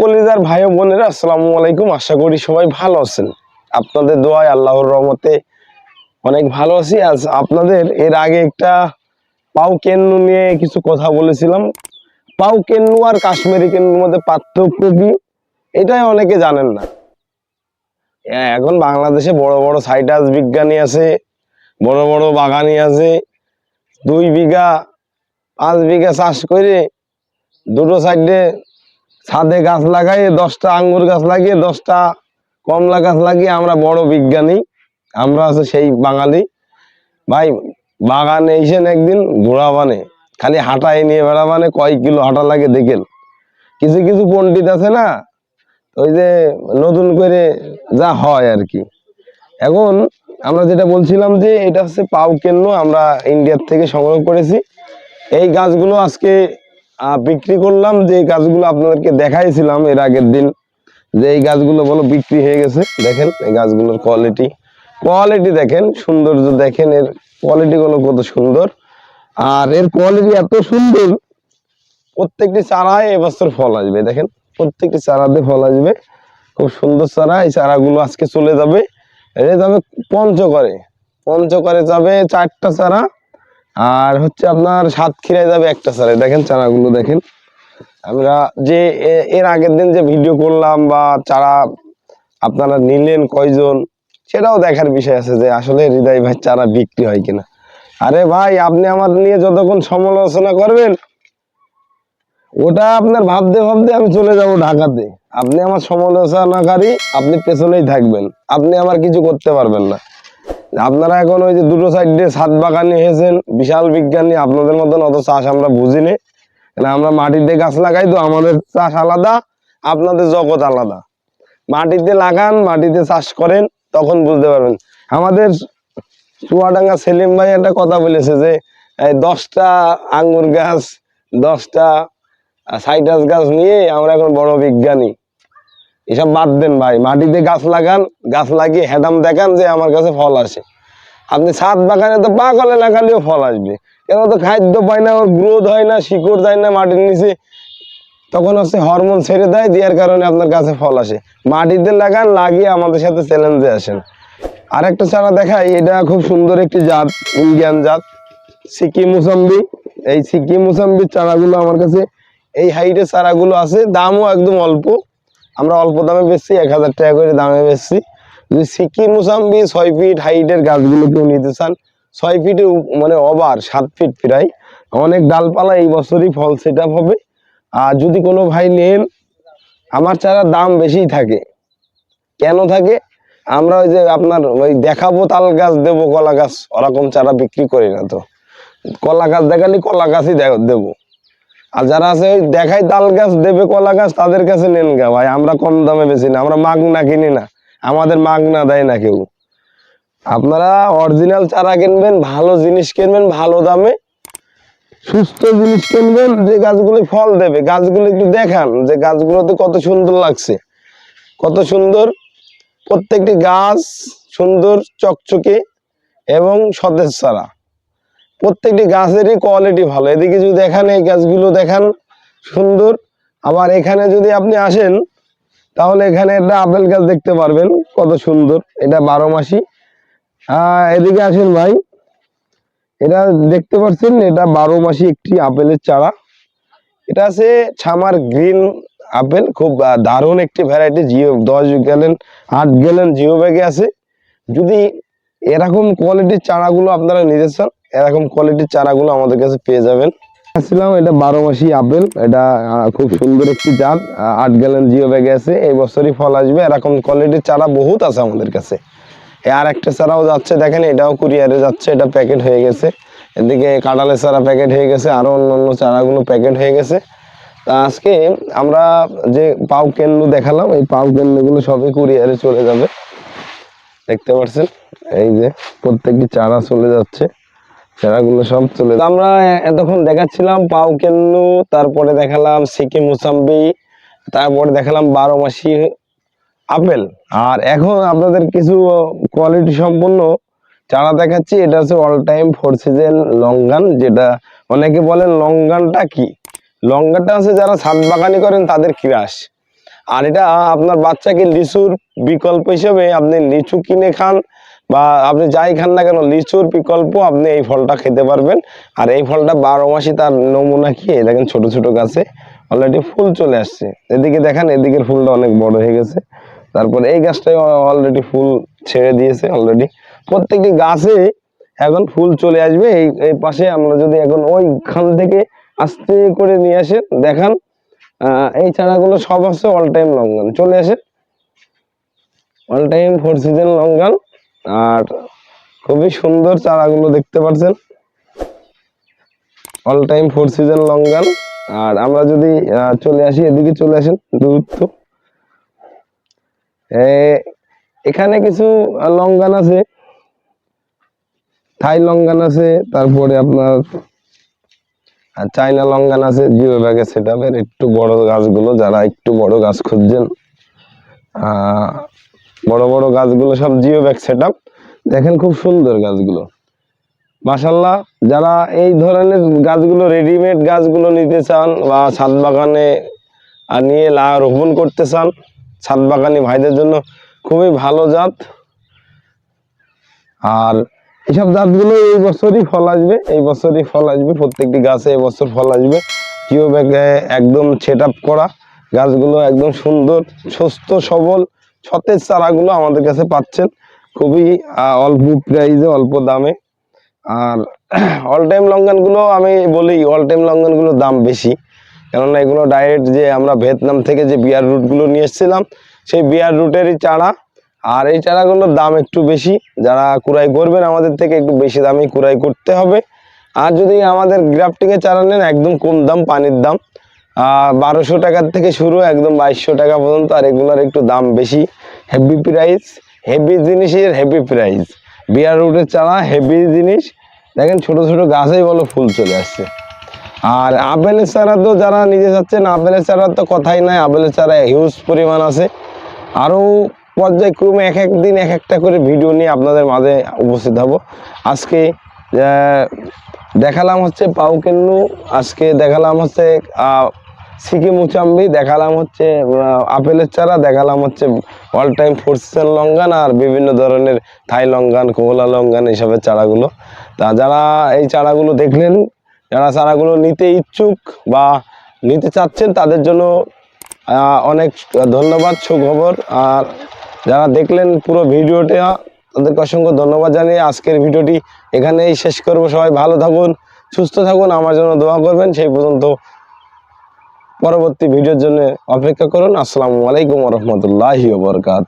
কলিজার ভাই বোনেরা আসসালামু আলাইকুম। আশা করি সবাই ভালো আছেন। আপনাদের দোয়ায় আল্লাহর রহমতে অনেক ভালো আছি। আজ আপনাদের এর আগে একটা পাউ কেন্নু নিয়ে কিছু কথা বলেছিলাম। পাউ কেন্নু আর কাশ্মীরি কেন্নুর মধ্যে পার্থক্য কি? এটাই অনেকে জানেন না। হ্যাঁ, এখন বাংলাদেশে বড় বড় সাইটাস বিজ্ঞানী আছে বড় বড় বাগানি আছে। দুই বিঘা পাঁচ বিঘা চাষ করে দুটো সাইডে ছাদে গাছ লাগাই, দশটা আঙ্গুর গাছ লাগিয়ে, দশটা কমলা গাছ লাগিয়ে আমরা বড় বিজ্ঞানী। আমরা আছে সেই বাঙালি। ভাই, বাগানে এসেন একদিন ঘোড়া বানে খালি হাঁটাই নিয়ে বেড়াবানে কয়েক কিলো হাঁটা লাগে দেখেন। কিছু কিছু পণ্ডিত আছে না, ওই যে নতুন করে যা হয় আর কি। এখন আমরা যেটা বলছিলাম যে এটা হচ্ছে পাউ কেন্ন আমরা ইন্ডিয়ার থেকে সংগ্রহ করেছি। এই গাছগুলো আজকে বিক্রি করলাম, যে গাছগুলো আপনাদেরকে দেখাইছিলাম এর আগের দিন, যে এই গাছগুলো বলো বিক্রি হয়ে গেছে। দেখেন, এই গাছগুলোর কোয়ালিটি কোয়ালিটি দেখেন, সৌন্দর্য দেখেন, এর কোয়ালিটি গুলো কত সুন্দর। আর এর কোয়ালিটি এত সুন্দর, প্রত্যেকটি চারায় এবছর ফল আসবে, দেখেন, প্রত্যেকটি চারাতে ফল আসবে। খুব সুন্দর চারা, এই চারাগুলো আজকে চলে যাবে। এটা যাবে পঞ্চকরে পঞ্চকরে যাবে চারটা চারা আর হচ্ছে আপনার সাতক্ষীরায় যাবে একটা চারা দেখেন চারাগুলো দেখেন। আমরা যে এর আগের দিন যে ভিডিও করলাম বা চারা আপনারা নিলেন কয়জন, সেটাও দেখার বিষয় আছে যে আসলে হৃদয় ভাই চারা বিক্রি হয় কিনা। আরে ভাই, আপনি আমার নিয়ে যতক্ষণ সমালোচনা করবেন, ওটা আপনার ভাবতে ভাবতে আমি চলে যাব ঢাকাতে। আপনি আমার সমালোচনাকারী, আপনি পেছনেই থাকবেন। আপনি আমার কিছু করতে পারবেন না। আপনারা এখন ওই যে দুটো সাইডে সাত বাগানি হয়েছেন বিশাল বিজ্ঞানী, আপনাদের মতন অত চাষ আমরা বুঝি নে। আমরা মাটিতে গাছ লাগাই তো আমাদের চাষ আলাদা, আপনাদের জগৎ আলাদা। মাটিতে লাগান, মাটিতে চাষ করেন, তখন বুঝতে পারবেন। আমাদের চুয়াডাঙ্গা সেলিম ভাই একটা কথা বলেছে যে দশটা আঙ্গুর গাছ, দশটা সাইটাস গাছ নিয়ে আমরা এখন বড় বিজ্ঞানী। এসব বাদ দেন ভাই। মাটিতে গাছ লাগান, গাছ লাগিয়ে হেডাম দেখান যে আমার কাছে ফল আসে। আপনি ছাদ বাগানে তো পাকলে লাগালেও ফল আসবে। কেন তো খাদ্য পায় না, ওর গ্রোথ হয় না, শিকড় যায় না মাটির নিচে। তখন হচ্ছে হরমোন ছেড়ে দেয়, দেওয়ার কারণে আপনার কাছে ফল আসে। মাটিতে লাগান, লাগিয়ে আমাদের সাথে চ্যালেঞ্জে আসেন। আরেকটা চারা দেখাই, এটা খুব সুন্দর একটি জাত, ইন্ডিয়ান জাত, সিকি মুসাম্বি। এই সিকি মুসাম্বির চারাগুলো আমার কাছে, এই হাইটের চারাগুলো আছে, দামও একদম অল্প। আমরা অল্প দামে বেচছি, এক হাজার টাকা করে দামে বেচছি। যদি সিকি মুসাম্বি ছয় ফিট হাইটের গাছগুলো কেউ নিতে চান, ছয় ফিটে মানে ওভার সাত ফিট প্রায়, অনেক ডালপালা এই বছরই ফল সেট হবে। আর যদি কোনো ভাই নেন, আমার চারার দাম বেশিই থাকে। কেন থাকে? আমরা ওই যে আপনার ওই দেখাবো তাল গাছ, দেবো কলা গাছ, ওরকম চারা বিক্রি করি না তো। কলা গাছ দেখালি কলা গাছই দেবো। আর যারা আছে ওই দেখাই তাল গাছ, দেবে কলা গাছ, তাদের কাছে নেন গা ভাই। আমরা কম দামে বেশি না, আমরা মাগনা কিনি না। আমাদের মাগনা দেয় না কেউ। আপনারা অরিজিনাল চারা কিনবেন, ভালো জিনিস কিনবেন, ভালো দামে। সুস্থ জিনিস কিনবেন, যে গাছগুলি ফল দেবে। গাছগুলো একটু দেখান যে গাছগুলোতে কত সুন্দর লাগছে। কত সুন্দর প্রত্যেকটি গাছ, সুন্দর চকচকে এবং সতেজ চারা। প্রত্যেকটি গাছেরই কোয়ালিটি ভালো। এদিকে যদি দেখান, এই গাছগুলো দেখান, সুন্দর। আবার এখানে যদি আপনি আসেন, তাহলে এখানে একটা আপেল গাছ দেখতে পারবেন, কত সুন্দর। এটা বারো মাসি। এদিকে আসেন ভাই। এটা দেখতে পাচ্ছেন, এটা বারো মাসি একটি আপেলের চারা। এটা আছে ছামার গ্রিন আপেল। খুব দারুণ একটি ভ্যারাইটি জিও, দশ গেলেন, আট গেলেন, জিও ব্যাগে আছে। যদি এরকম কোয়ালিটির চারাগুলো আপনারা নিতে চান এরকম কোয়ালিটির চারাগুলো আমাদের কাছে পেয়ে যাবেন। আসছিলাম, এটা বারো মাসি আপেল। এটা খুব সুন্দর একটি জাত। আট গ্যালন জিও ব্যাগে আছে। এই বছরই ফল আসবে। এরকম কোয়ালিটির চারা বহুত আছে আমাদের কাছে। আর একটা চারাও যাচ্ছে, দেখেন, এটাও কুরিয়ারে যাচ্ছে। এটা প্যাকেট হয়ে গেছে। এদিকে কাঁঠালের চারা প্যাকেট হয়ে গেছে। আরও অন্য চারাগুলো প্যাকেট হয়ে গেছে। তা আজকে আমরা যে পাউ কেন্দ্র দেখালাম, এই পাউ কেন্দ্রগুলো সবই কুরিয়ারে চলে যাবে। দেখতে পাচ্ছেন এই যে প্রত্যেকটি চারা চলে যাচ্ছে। চারাগুলো সব চলে আমরা এতক্ষণ দেখাচ্ছিলাম পাউ কেন্নু তারপরে দেখালাম সিকিম মুসাম্বি, তারপরে দেখালাম বারো মাসি আপেল। আর এখন আপনাদের কিছু কোয়ালিটি সম্পন্ন চারা দেখাচ্ছি। এটা হচ্ছে all time four season longan যেটা অনেকে বলেন লঙ্গানটা কি? লঙ্গানটা হচ্ছে যারা ছাদ বাগানি করেন, তাদের ক্রাশ আর এটা আপনার বাচ্চাকে লিচুর বিকল্প হিসেবে আপনি লিচু কিনে খান বা আপনি যাই খান না কেন, লিচুর বিকল্প আপনি এই ফলটা খেতে পারবেন। আর এই ফলটা বারো মাসে তার নমুনা এই দেখেন ছোট ছোট গাছে অলরেডি ফুল চলে আসছে। এদিকে দেখেন, এদিকের ফুলটা অনেক বড় হয়ে গেছে। তারপর এই গাছটাই অলরেডি ফুল ছেড়ে দিয়েছে অলরেডি প্রত্যেকটি গাছে এখন ফুল চলে আসবে। এই পাশে আমরা যদি এখন ওইখান থেকে আস্তে করে নিয়ে আসেন, দেখান। এই চারাগুলো সব হচ্ছে অল টাইম লঙ্ঘন চলে আসে। অল টাইম ফোর সিজন লঙ্ঘন আর খুবই সুন্দর চারাগুলো দেখতে পাচ্ছেন। অল টাইম ফোর সিজন লঙ্ঘন আর আমরা যদি চলে আসি, এদিকে চলে আসেন, দূরত্ব। এখানে কিছু লঙ্ঘন আছে। থাই লঙ্ঘন আছে। তারপরে আপনার আর চাইনা লঙ্ঘন আছে জিও ব্যাগের সেট একটু বড় গাছগুলো, যারা একটু বড় গাছ খুঁজছেন বড় বড় গাছগুলো সব জিও ব্যাগ সেট দেখেন খুব সুন্দর গাছগুলো। মাসাল্লাহ যারা এই ধরনের গাছগুলো রেডিমেড গাছগুলো নিতে চান বা ছাদ বাগানে নিয়ে লা রোপণ করতে চান, ছাদ বাগানি ভাইদের জন্য খুবই ভালো জাত। আর এইসব জাতগুলো এই বছরই ফল আসবে, এই বছরই ফল আসবে, প্রত্যেকটি গাছে এই বছর ফল আসবে। জিও ব্যাগে একদম সেট আপ করা, গাছগুলো একদম সুন্দর, সুস্থ, সবল, সতেজ চারাগুলো আমাদের কাছে পাচ্ছেন। খুবই অল্প প্রাইসে অল্প দামে। আর অল টাইম লঙ্ঘনগুলো আমি বলি অল টাইম লঙ্ঘনগুলোর দাম বেশি। কেননা এগুলো ডাইরেক্ট যে আমরা ভিয়েতনাম থেকে যে বিয়ার রুটগুলো নিয়ে এসেছিলাম, সেই বিয়ার রুটেরই চারা আর এই চারাগুলোর দাম একটু বেশি। যারা কুড়াই করবেন, আমাদের থেকে একটু বেশি দামে কুড়াই করতে হবে। আর যদি আমাদের গ্রাফটিংয়ের চারা নেন, একদম কম দাম, পানির দাম। বারোশো টাকার থেকে শুরু, একদম বাইশশো টাকা পর্যন্ত, আর এগুলোর একটু দাম বেশি। হেভি প্রাইস হেভি জিনিসের হেভি প্রাইস বিয়ার রুটের চারা হেভি জিনিস। দেখেন, ছোট ছোট গাছেই বলো ফুল চলে আসছে। আর আপেলের চারা তো যারা নিজে যাচ্ছেন আপেলের চারা তো কথাই নাই। আপেলের চারা হিউজ পরিমাণ আছে। আরও পর্যায়ক্রমে এক এক দিন এক একটা করে ভিডিও নিয়ে আপনাদের মাঝে উপস্থিত হব। আজকে দেখালাম হচ্ছে পাউকেন্নু আজকে দেখালাম হচ্ছে সিকিম সিকি মুচাম্বি, দেখালাম হচ্ছে আপেলের চারা, দেখালাম হচ্ছে all time four season longan আর বিভিন্ন ধরনের থাই লঙ্গান কোলা লঙ্গান এইসবের চারাগুলো। তা যারা এই চারাগুলো দেখলেন, যারা চারাগুলো নিতে ইচ্ছুক বা নিতে চাচ্ছেন, তাদের জন্য অনেক ধন্যবাদ, সুখবর। আর যারা দেখলেন পুরো ভিডিওটা, তাদেরকে অসংখ্য ধন্যবাদ জানিয়ে আজকের ভিডিওটি এখানেই শেষ করব। সবাই ভালো থাকুন, সুস্থ থাকুন, আমার জন্য দোয়া করবেন। সেই পর্যন্ত পরবর্তী ভিডিওর জন্য অপেক্ষা করুন। আসসালামু আলাইকুম রহমতুল্লাহি বরকাত